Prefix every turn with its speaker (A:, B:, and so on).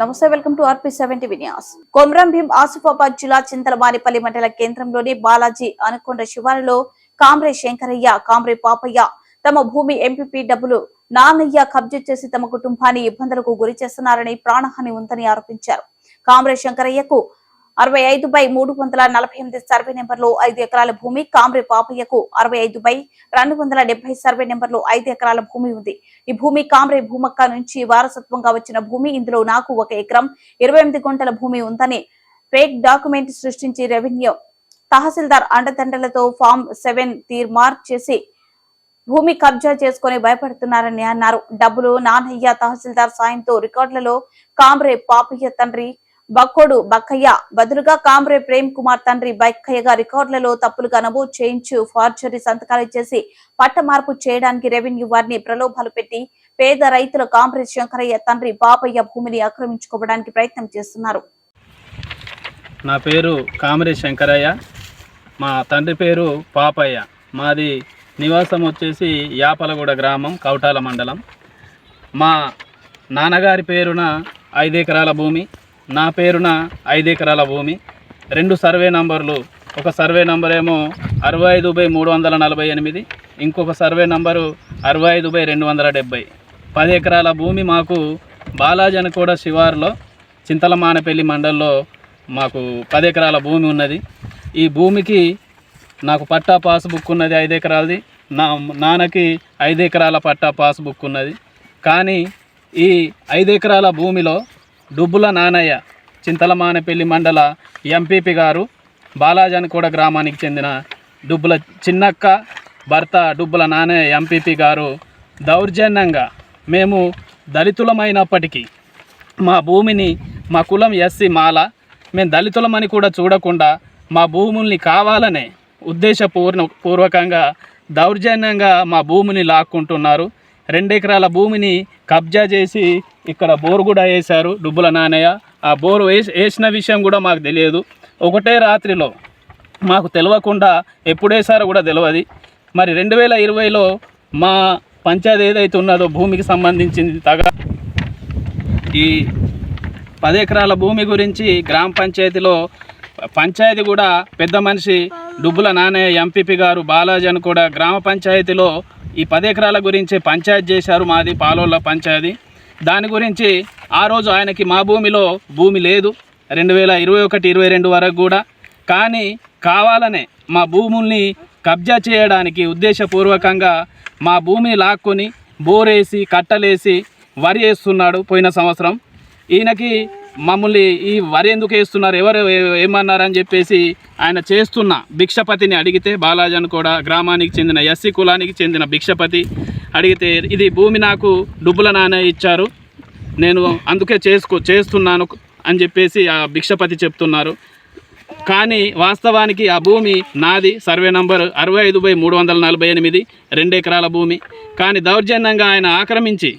A: నమస్తే welcome to RP seventy Vinyas Komaram Bheem Asifabad జిల్లా చింతలమానిపల్లి మండల కేంద్రంలోని బాలాజీ అనుకొండ శివారులో కామ్రే శంకరయ్య కామ్రే పాపయ్య తమ భూమి ఎంపీపీ డబ్బులు నాన్నయ్య కబ్జా చేసి తమ కుటుంబాన్ని ఇబ్బందులకు గురి చేస్తున్నారని ప్రాణహాని ఉందని ఆరోపించారు. కామ్రే శంకరయ్యకు అరవై ఐదు బై మూడు వందల నలభై ఎనిమిది సర్వే నెంబర్లో ఐదు ఎకరాల భూమి కామ్రే పాపయ్యకు అరవై ఐదు బై రెండు వందల డెబ్బై సర్వే నెంబర్లో ఐదు ఎకరాల భూమి ఉంది. ఈ భూమి కామ్రే భూమక్క నుంచి వారసత్వంగా వచ్చిన భూమి. ఇందులో నాకు ఒక ఎకరం ఇరవై ఎనిమిది గుంటల భూమి ఉందని ఫేక్ డాక్యుమెంట్ సృష్టించి రెవెన్యూ తహసీల్దార్ అండదండలతో ఫామ్ సెవెన్ తీర్మార్ చేసి భూమి కబ్జా చేసుకుని భయపడుతున్నారని అన్నారు. డబ్బులు నానయ్య తహసీల్దార్ సాయంతో రికార్డులలో కామ్రే పాపయ్య తండ్రి బక్కోడు బక్కయ్య. బదులుగా కామ్రే ప్రేమ్ కుమార్ తండ్రి బక్కయ్యగా రికార్డులలో తప్పులుగా నమోదు చేయించు ఫార్జరీ సంతకాలు చేసి పట్ట మార్పు చేయడానికి రెవెన్యూ వారిని ప్రలోభాలు పెట్టి పేద రైతుల కామ్రే శంకరయ్య తండ్రి బాపయ్య భూమిని ఆక్రమించుకోవడానికి ప్రయత్నం చేస్తున్నారు.
B: నా పేరు కామరే శంకరయ్య. మా తండ్రి పేరు పాపయ్య. మాది నివాసం వచ్చేసి యాపలగూడ గ్రామం కౌటాల మండలం. మా నాన్నగారి పేరున ఐదు ఎకరాల భూమి నా పేరున ఐదు ఎకరాల భూమి రెండు సర్వే నంబర్లు ఒక సర్వే నంబర్ ఏమో అరవై ఐదు బై మూడు వందల నలభై ఎనిమిది ఇంకొక సర్వే నంబరు అరవై ఐదు బై రెండు వందల డెబ్బై పది ఎకరాల భూమి మాకు బాలాజనకోడ శివారులో చింతలమానపల్లి మండల్లో మాకు పది ఎకరాల భూమి ఉన్నది. ఈ భూమికి నాకు పట్టా పాస్ బుక్ ఉన్నది ఐదు ఎకరాలది నా నాన్నకి ఐదు ఎకరాల పట్టా పాస్ బుక్ ఉన్నది. కానీ ఈ ఐదు ఎకరాల భూమిలో డుబ్బుల నానయ్య చింతలమానపల్లి మండల ఎంపీపీ గారు బాలాజనకోడ గ్రామానికి చెందిన డుబ్బుల చిన్నక్క భర్త డుబ్బుల నానయ్య ఎంపీపీ గారు దౌర్జన్యంగా మేము దళితులమైనప్పటికీ మా భూమిని మా కులం ఎస్సీ మాల మేము దళితులమని కూడా చూడకుండా మా భూముల్ని కావాలనే ఉద్దేశపూర్ణ పూర్వకంగా దౌర్జన్యంగా మా భూమిని లాక్కుంటున్నారు. రెండు ఎకరాల భూమిని కబ్జా చేసి ఇక్కడ బోరు కూడా వేశారు డుబ్బుల నానయ్య ఆ బోరు వేసి వేసిన విషయం కూడా మాకు తెలియదు. ఒకటే రాత్రిలో మాకు తెలియకుండా ఎప్పుడేసారో కూడా తెలియదు మరి రెండు వేల ఇరవైలో మా పంచాయతీ ఏదైతే ఉన్నదో భూమికి సంబంధించింది తగ ఈ పది ఎకరాల భూమి గురించి గ్రామ పంచాయతీలో పంచాయతీ కూడా పెద్ద మనిషి డుబ్బుల నానయ్య ఎంపీపీ గారు బాలాజీ అని కూడా గ్రామ పంచాయతీలో ఈ పది ఎకరాల గురించి పంచాయతీ చేశారు మాది పాలోళ్ళ పంచాయతీ. దాని గురించి ఆ రోజు ఆయనకి మా భూమిలో భూమి లేదు. రెండు వేల ఇరవై ఒకటి ఇరవై రెండు వరకు కూడా. కానీ కావాలనే మా భూముల్ని కబ్జా చేయడానికి ఉద్దేశపూర్వకంగా మా భూమిని లాక్కొని బోరేసి కట్టలేసి వరి వేస్తున్నాడు పోయిన సంవత్సరం. ఈయనకి మమ్మల్ని ఈ వరి ఎందుకు వేస్తున్నారు? ఎవరు ఏమన్నారని చెప్పేసి ఆయన చేస్తున్న భిక్షపతిని అడిగితే బాలాజన్ కూడా గ్రామానికి చెందిన ఎస్సీ కులానికి చెందిన భిక్షపతి అడిగితే ఇది భూమి నాకు డబ్బుల నాన్న ఇచ్చారు. నేను అందుకే చేసుకో చేస్తున్నాను అని చెప్పేసి ఆ భిక్షపతి చెప్తున్నారు. కానీ వాస్తవానికి ఆ భూమి నాది. సర్వే నంబర్ అరవై ఐదు బై మూడు వందల నలభై ఎనిమిది. రెండు ఎకరాల భూమి. కానీ దౌర్జన్యంగా ఆయన ఆక్రమించి